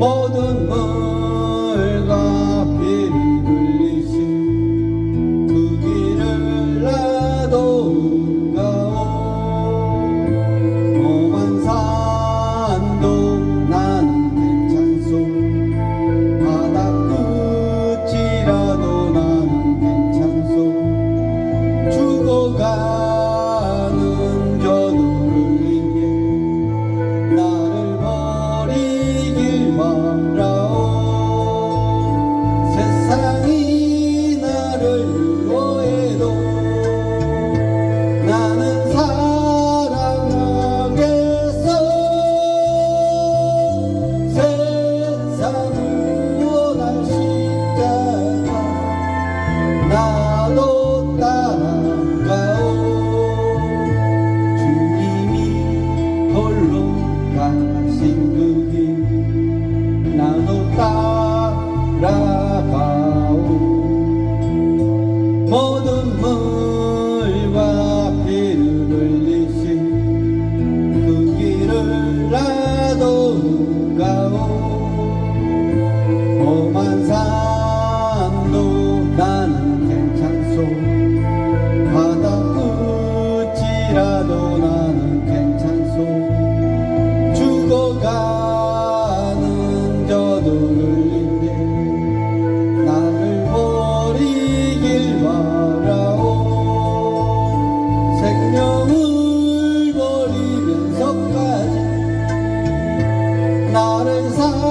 我的梦 돌아가오. 모든 물과 피를 흘리신 그 길을 나도 가오. 험한 산도 나는 괜찮소. 바다 끝이라도 나 not as I